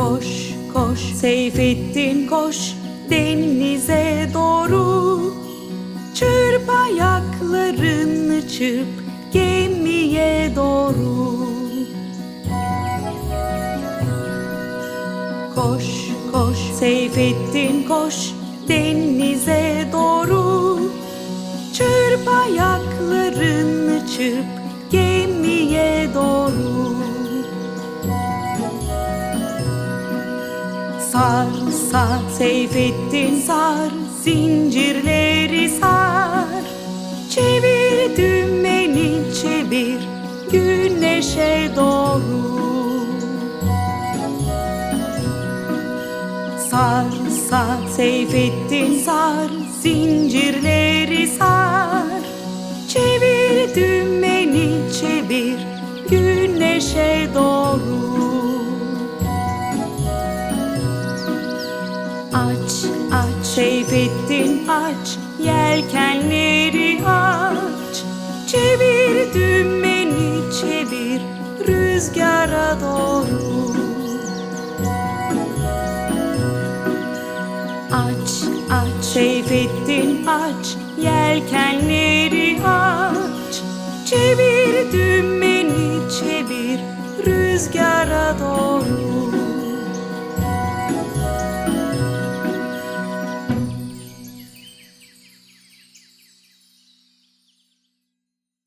Koş koş. Seyfettin koş denize doğru. Çırp ayaklarını çırp gemiye doğru. Koş koş. Seyfettin koş denize doğru. Çırp ayaklarını çırp Sar sar. Seyfettin sar zincirleri sar. Çevir dümeni çevir güneşe doğru. Sar sar. Seyfettin sar zincirleri sar. Çevir dümeni çevir güneşe doğru Aç aç. Seyfettin aç Yelkenleri aç. Çevir dümeni çevir Rüzgara doğru. Aç aç. Seyfettin aç Yelkenleri aç. Çevir dümeni çevir Rüzgara doğru